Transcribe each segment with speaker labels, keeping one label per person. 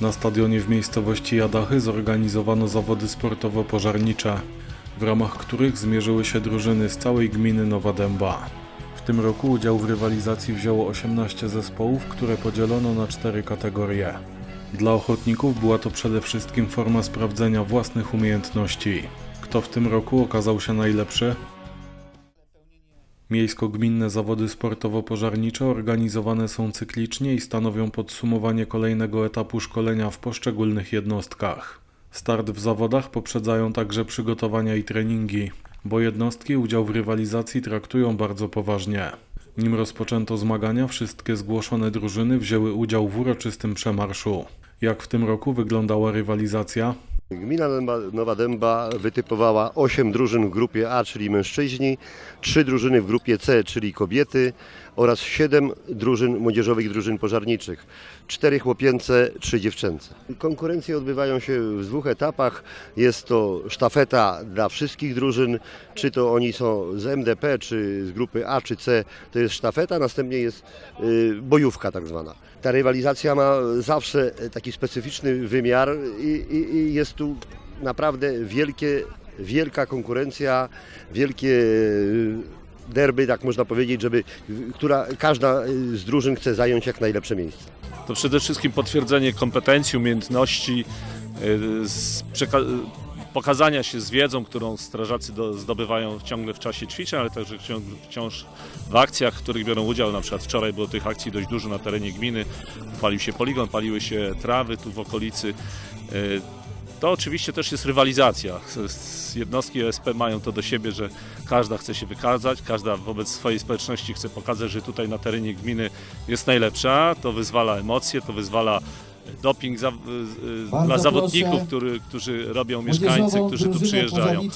Speaker 1: Na stadionie w miejscowości Jadachy zorganizowano zawody sportowo-pożarnicze, w ramach których zmierzyły się drużyny z całej gminy Nowa Dęba. W tym roku udział w rywalizacji wzięło 18 zespołów, które podzielono na cztery kategorie. Dla ochotników była to przede wszystkim forma sprawdzenia własnych umiejętności. Kto w tym roku okazał się najlepszy? Miejsko-gminne zawody sportowo-pożarnicze organizowane są cyklicznie i stanowią podsumowanie kolejnego etapu szkolenia w poszczególnych jednostkach. Start w zawodach poprzedzają także przygotowania i treningi, bo jednostki udział w rywalizacji traktują bardzo poważnie. Nim rozpoczęto zmagania, wszystkie zgłoszone drużyny wzięły udział w uroczystym przemarszu. Jak w tym roku wyglądała rywalizacja?
Speaker 2: Gmina Nowa Dęba wytypowała 8 drużyn w grupie A, czyli mężczyźni, 3 drużyny w grupie C, czyli kobiety oraz 7 drużyn młodzieżowych drużyn pożarniczych. 4 chłopięce, 3 dziewczęce. Konkurencje odbywają się w dwóch etapach. Jest to sztafeta dla wszystkich drużyn, czy to oni są z MDP, czy z grupy A, czy C, to jest sztafeta, następnie jest y, bojówka tak zwana. Ta rywalizacja ma zawsze taki specyficzny wymiar i, i, i jest tu naprawdę wielkie, wielka konkurencja, wielkie y, derby, tak można powiedzieć, żeby, która każda z drużyn chce zająć jak najlepsze miejsce.
Speaker 3: To przede wszystkim potwierdzenie kompetencji, umiejętności, przeka- pokazania się z wiedzą, którą strażacy do, zdobywają ciągle w czasie ćwiczeń, ale także wciąż, wciąż w akcjach, w których biorą udział. Na przykład wczoraj było tych akcji dość dużo na terenie gminy. Palił się poligon, paliły się trawy tu w okolicy. To oczywiście też jest rywalizacja. Jednostki OSP mają to do siebie, że każda chce się wykazać, każda wobec swojej społeczności chce pokazać, że tutaj na terenie gminy jest najlepsza. To wyzwala emocje, to wyzwala doping za, y,
Speaker 4: Bardzo
Speaker 3: dla zawodników, który, którzy robią mieszkańcy, którzy tu przyjeżdżają.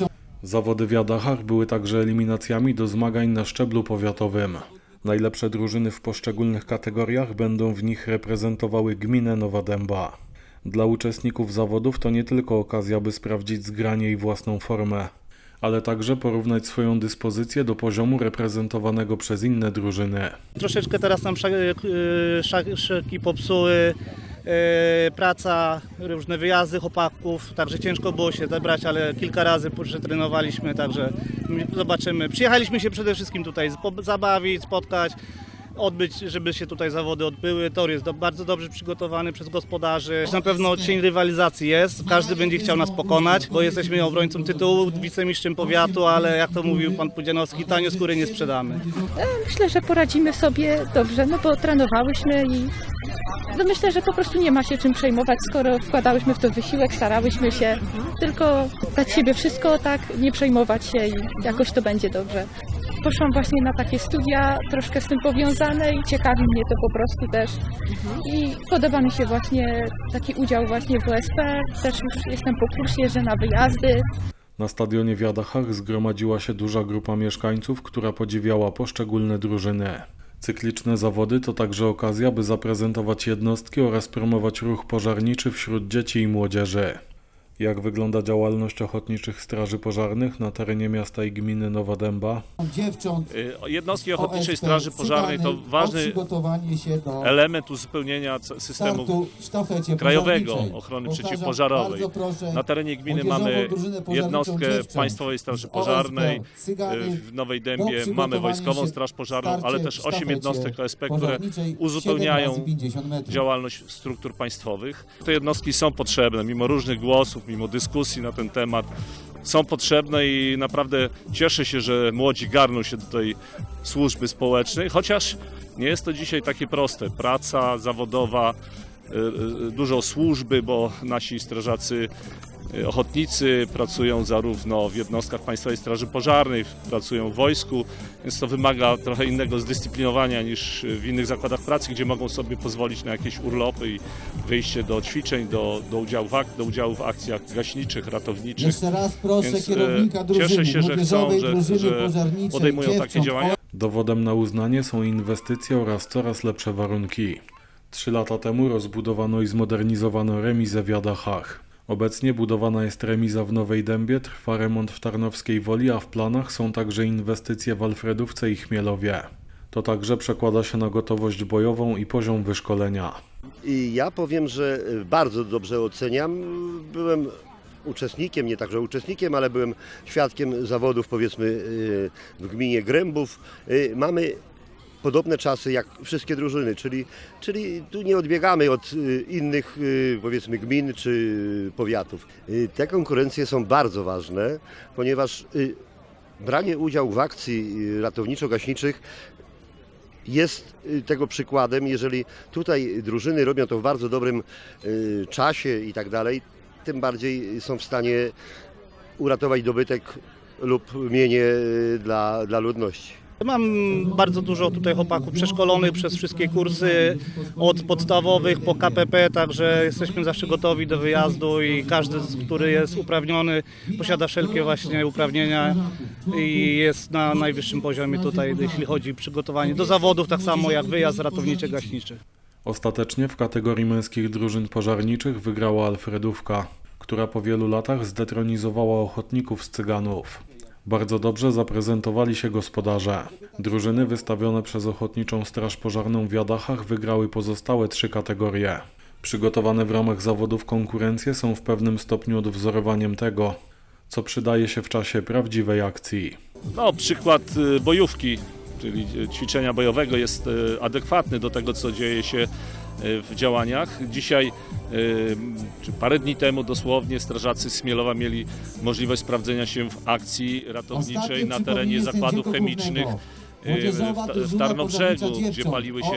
Speaker 1: Zawody w Jadachach były także eliminacjami do zmagań na szczeblu powiatowym. Najlepsze drużyny w poszczególnych kategoriach będą w nich reprezentowały gminę Nowa Dęba. Dla uczestników zawodów to nie tylko okazja, by sprawdzić zgranie i własną formę, ale także porównać swoją dyspozycję do poziomu reprezentowanego przez inne drużyny.
Speaker 5: Troszeczkę teraz nam szak, szak, szaki popsuły, y, praca, różne wyjazdy chłopaków, także ciężko było się zebrać, ale kilka razy przetrenowaliśmy, także zobaczymy. Przyjechaliśmy się przede wszystkim tutaj zabawić, spotkać, odbyć, żeby się tutaj zawody odbyły. Tor jest do, bardzo dobrze przygotowany przez gospodarzy. Na pewno cień rywalizacji jest, każdy będzie chciał nas pokonać, bo jesteśmy obrońcą tytułu, wicemistrzem powiatu, ale jak to mówił pan Pudzianowski, tanio skóry nie sprzedamy.
Speaker 6: Myślę, że poradzimy sobie dobrze, no bo trenowałyśmy i no myślę, że po prostu nie ma się czym przejmować, skoro wkładałyśmy w to wysiłek, starałyśmy się, tylko dać siebie wszystko, tak, nie przejmować się i jakoś to będzie dobrze. Poszłam właśnie na takie studia troszkę z tym powiązane i ciekawi mnie to po prostu też. I podoba mi się właśnie taki udział właśnie w OSP, też już jestem po kursie, że na wyjazdy,
Speaker 1: Na stadionie w Jadachach zgromadziła się duża grupa mieszkańców, która podziwiała poszczególne drużyny. Cykliczne zawody to także okazja, by zaprezentować jednostki oraz promować ruch pożarniczy wśród dzieci i młodzieży. Jak wygląda działalność ochotniczych straży pożarnych na terenie miasta i gminy Nowa Dęba?
Speaker 4: dziewcząt
Speaker 3: Y, Jednostki Ochotniczej
Speaker 4: OSP
Speaker 3: Straży Pożarnej to
Speaker 4: o
Speaker 3: ważny
Speaker 4: przygotowanie się do
Speaker 3: element uzupełnienia c- systemu
Speaker 4: startu w sztafecie
Speaker 3: krajowego
Speaker 4: pożarniczej.
Speaker 3: ochrony
Speaker 4: Powtarzam,
Speaker 3: przeciwpożarowej.
Speaker 4: bardzo proszę,
Speaker 3: Na terenie gminy
Speaker 4: młodzieżową
Speaker 3: mamy
Speaker 4: drużynę pożarniczą
Speaker 3: jednostkę
Speaker 4: dziewcząt
Speaker 3: Państwowej Straży
Speaker 4: z
Speaker 3: Pożarnej,
Speaker 4: OSP,
Speaker 3: y, w Nowej
Speaker 4: do
Speaker 3: Dębie mamy
Speaker 4: przygotowania
Speaker 3: Wojskową
Speaker 4: się
Speaker 3: Straż Pożarną,
Speaker 4: starcie
Speaker 3: ale
Speaker 4: w
Speaker 3: też 8
Speaker 4: sztafecie
Speaker 3: jednostek OSP, które
Speaker 4: pożarniczej, 7
Speaker 3: uzupełniają
Speaker 4: razy 50 metrów.
Speaker 3: działalność struktur państwowych. Te jednostki są potrzebne, mimo różnych głosów, mimo dyskusji na ten temat. Są potrzebne i naprawdę cieszę się, że młodzi garną się do tej służby społecznej, chociaż nie jest to dzisiaj takie proste. Praca zawodowa, y, y, dużo służby, bo nasi strażacy ochotnicy pracują zarówno w jednostkach Państwowej Straży Pożarnej, pracują w wojsku, więc to wymaga trochę innego zdyscyplinowania niż w innych zakładach pracy, gdzie mogą sobie pozwolić na jakieś urlopy i wyjście do ćwiczeń, do, do, udziału, w ak- do udziału w akcjach gaśniczych, ratowniczych.
Speaker 4: Jeszcze raz proszę
Speaker 3: Więc, e,
Speaker 4: kierownika drużyny,
Speaker 3: cieszę się, że chcą, że, że podejmują takie
Speaker 4: dziewcząt
Speaker 3: działania.
Speaker 1: Dowodem na uznanie są inwestycje oraz coraz lepsze warunki. Trzy lata temu rozbudowano i zmodernizowano remizę w Jadachach. Obecnie budowana jest remiza w Nowej Dębie, trwa remont w Tarnowskiej Woli, a w planach są także inwestycje w Alfredówce i Chmielowie. To także przekłada się na gotowość bojową i poziom wyszkolenia.
Speaker 2: I ja powiem, że y, bardzo dobrze oceniam. Byłem uczestnikiem, nie także uczestnikiem, ale byłem świadkiem zawodów powiedzmy y, w gminie Grębów. Y, Mamy podobne czasy jak wszystkie drużyny, czyli, czyli tu nie odbiegamy od y, innych y, powiedzmy gmin czy powiatów. Y, Te konkurencje są bardzo ważne, ponieważ branie udziału w akcji ratowniczo-gaśniczych jest tego przykładem, jeżeli tutaj drużyny robią to w bardzo dobrym czasie i tak dalej, tym bardziej są w stanie uratować dobytek lub mienie dla, dla ludności.
Speaker 5: Mam bardzo dużo tutaj chłopaków przeszkolonych przez wszystkie kursy, od podstawowych po KPP, także jesteśmy zawsze gotowi do wyjazdu i każdy, który jest uprawniony, posiada wszelkie właśnie uprawnienia i jest na najwyższym poziomie tutaj, jeśli chodzi o przygotowanie do zawodów, tak samo jak wyjazd ratowniczy-gaśniczy.
Speaker 1: Ostatecznie w kategorii męskich drużyn pożarniczych wygrała Alfredówka, która po wielu latach zdetronizowała ochotników z Cyganów. Bardzo dobrze zaprezentowali się gospodarze. Drużyny wystawione przez Ochotniczą Straż Pożarną w Jadachach wygrały pozostałe trzy kategorie. Przygotowane w ramach zawodów konkurencje są w pewnym stopniu odwzorowaniem tego, co przydaje się w czasie prawdziwej akcji.
Speaker 3: No, przykład y, bojówki, czyli y, ćwiczenia bojowego jest y, adekwatny do tego, co dzieje się w działaniach. Dzisiaj, y, czy parę dni temu dosłownie, strażacy z Smielowa mieli możliwość sprawdzenia się w akcji ratowniczej na terenie zakładów chemicznych y, w, w Tarnobrzegu, gdzie paliły się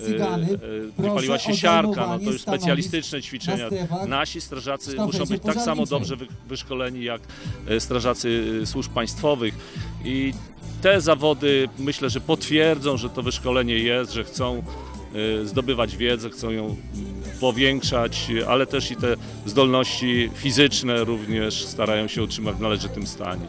Speaker 3: y,
Speaker 4: Cygany.
Speaker 3: y, gdzie paliła się siarka, no to już specjalistyczne ćwiczenia. Nasi strażacy muszą być tak samo dobrze wy- wyszkoleni jak e, strażacy e, służb państwowych i te zawody myślę, że potwierdzą, że to wyszkolenie jest, że chcą zdobywać wiedzę, chcą ją powiększać, ale też i te zdolności fizyczne również starają się utrzymać w należytym stanie.